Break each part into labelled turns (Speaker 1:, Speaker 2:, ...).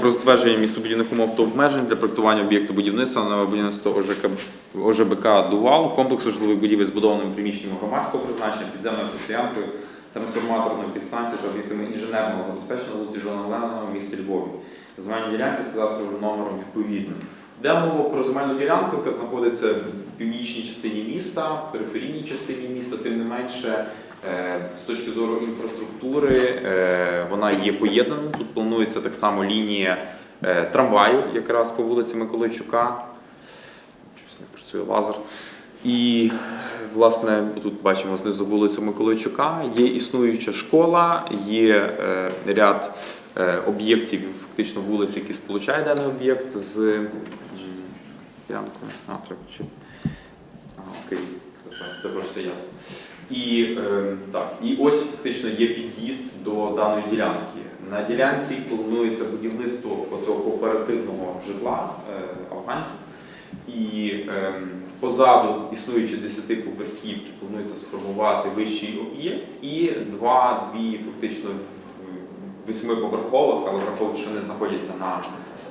Speaker 1: Про затвердження містобудівних умов та обмежень для проектування об'єкту будівництва на будівництво ОЖК, ОЖБК «Дувал», комплексу житлових будівель з будованими приміщеннями громадського призначення, підземною стоянкою, трансформаторною підстанцією та об'єктами інженерного забезпечення вулиці Жона Ленина в місті Львові. Земельні ділянці з кадастровим номером відповідним. Йде мова про земельну ділянку, яка знаходиться в північній частині міста, периферійній частині міста, тим не менше. Е, З точки зору інфраструктури е, вона є поєднаною. Тут планується так само лінія е, трамваю, якраз по вулиці Миколайчука. Щось не працює лазер. І, власне, тут бачимо знизу вулицю Миколайчука. Є існуюча школа, є ряд об'єктів, фактично вулиць, які сполучають даний об'єкт з ділянкою. А, треба чи. А, окей, тепер все ясно. І, е, так, і ось фактично є під'їзд до даної ділянки. На ділянці планується будівництво цього кооперативного житла е, афганців. І е, позаду існуючі 10 поверхівки планується сформувати вищий об'єкт і два, дві фактично восьмиповерхових, але враховуючи, що вони знаходяться на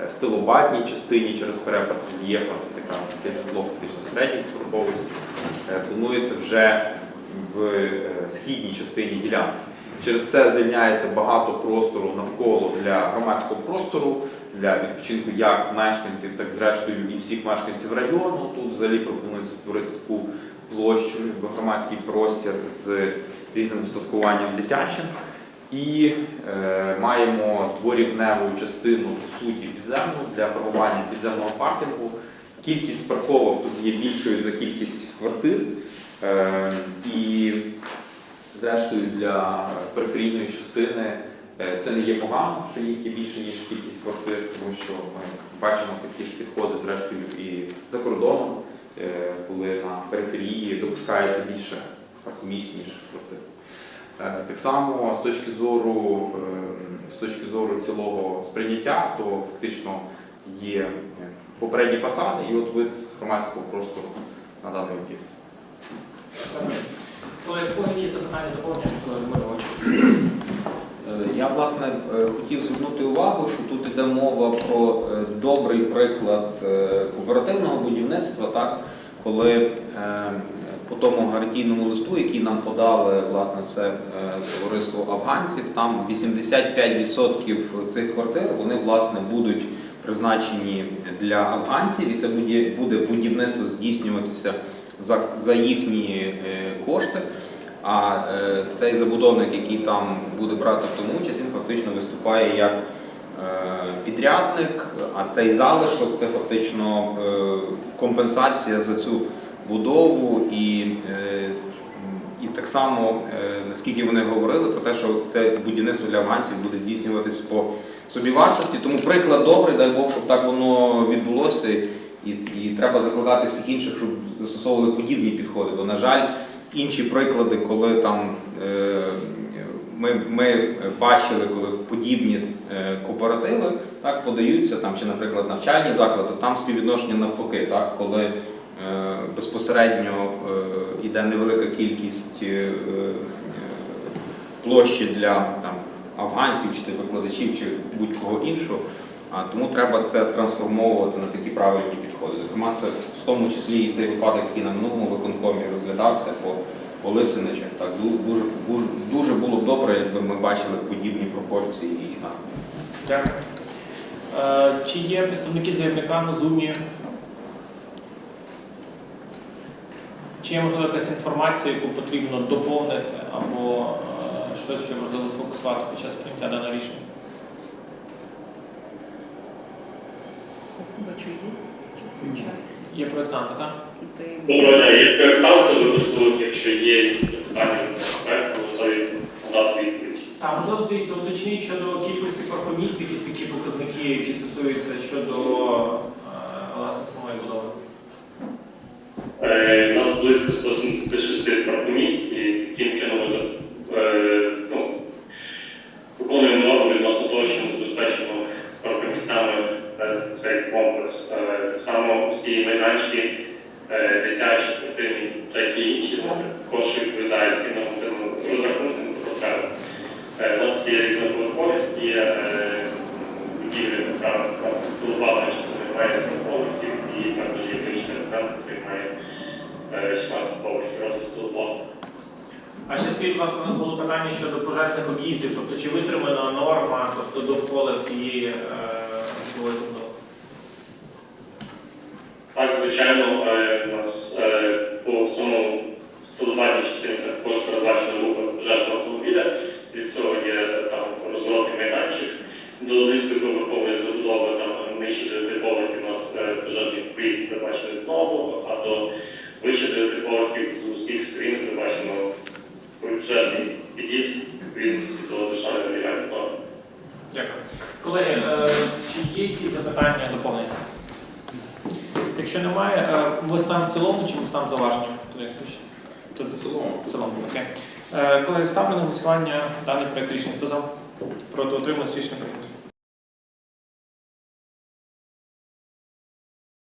Speaker 1: е, стилобатній частині через перепад рельєфа, це таке житло фактично середньої поверховості. Е, Планується вже в е, східній частині ділянки. Через це звільняється багато простору навколо для громадського простору, для відпочинку як мешканців, так зрештою і всіх мешканців району. Тут взагалі пропонується створити таку площу, громадський простір з різним устаткуванням дитячим. І е, маємо дворівневу частину, по суті, підземну для формування підземного паркінгу. Кількість парковок тут є більшою за кількість квартир. Е, і зрештою для периферійної частини е, це не є погано, що їх є більше, ніж кількість квартир, тому що ми бачимо такі ж підходи, зрештою, і за кордоном, е, коли на периферії допускається більше паркомісць, ніж квартир. Так само з точки зору, з точки зору цілого сприйняття, то фактично є попередні фасади і от вид громадського простору на даний об'єкт.
Speaker 2: Е, Я власне е, хотів звернути увагу, що тут йде мова про е, добрий приклад кооперативного будівництва, так? Коли по тому гарантійному листу, який нам подали власне це товариство афганців, там 85% цих квартир вони власне будуть призначені для афганців, і це буде будівництво здійснюватися за, за їхні е, кошти. А е, цей забудовник, який там буде брати в тому участь, він фактично виступає як е, підрядник, а цей залишок це фактично компенсація за цю будову і, і так само, наскільки вони говорили про те, що це будівництво для афганців буде здійснюватись по собівартості. Тому приклад добрий, дай Бог, щоб так воно відбулося. І, і треба закладати всіх інших, щоб застосовували подібні підходи. Бо, на жаль, інші приклади, коли там е, ми, ми бачили, коли подібні е, кооперативи так, подаються, там, чи, наприклад, навчальні заклади, там співвідношення навпаки, так, коли е, безпосередньо е, йде невелика кількість е, е, площі для там, афганців, чи викладачів, чи будь-кого іншого. А тому треба це трансформовувати на такі правильні підходи. Зокрема, це в тому числі і цей випадок, який на минулому виконкомі розглядався по, по Лисиничах. Так дуже, дуже, дуже було б добре, якби ми бачили подібні пропорції і там.
Speaker 3: Дякую. Е, Чи є представники заявника на зумі? Чи є можливо якась інформація, яку потрібно доповнити, або е, щось, що можливо сфокусувати під час прийняття даного рішення?
Speaker 4: Бачу, є.
Speaker 3: Є проєктанти, так?
Speaker 5: Доброго дня, є проєктант, то випадку, якщо є якісь запитання то готові надати відповідь.
Speaker 3: А можливо, дивіться, уточніть щодо кількості паркомісць, якісь такі показники, які стосуються щодо е, власне самої будови.
Speaker 5: Е, У нас близько 176 Так само всі майданчики, е, дитячі, спортивні та й інші, вони також відповідають всім нормативним розрахункам про. Е, У нас є різноповерховість, є е, будівлі, яка столувала частини має 7 поверхів, і також є вищий центр, який має е, 16 поверхів з.
Speaker 3: А ще скажіть, будь ласка, у нас було питання щодо пожежних об'їздів, тобто чи витримана норма, тобто довкола всієї е?
Speaker 5: Так, звичайно, е, у нас е, по всьому столувальній частині також передбачено рух пожежного автомобіля. Для цього є там розворотний майданчик. До низькоповерхової забудови там нижче 9 поверхів у нас е, пожежний приїзд передбачений з одного боку, а до вище 9 поверхів з усіх сторін передбачено пожежний під'їзд відповідності до державної регулярної норми.
Speaker 3: Дякую. Колеги, чи є якісь запитання доповнення? Якщо немає, е, ми ставимо в цілому чи ми ставимо зауваження?
Speaker 1: Тобто в цілому.
Speaker 3: В цілому, окей. Е, Колеги, ставлю на голосування даний проєкт рішення. Хто за? Проти отримує рішення прийнято.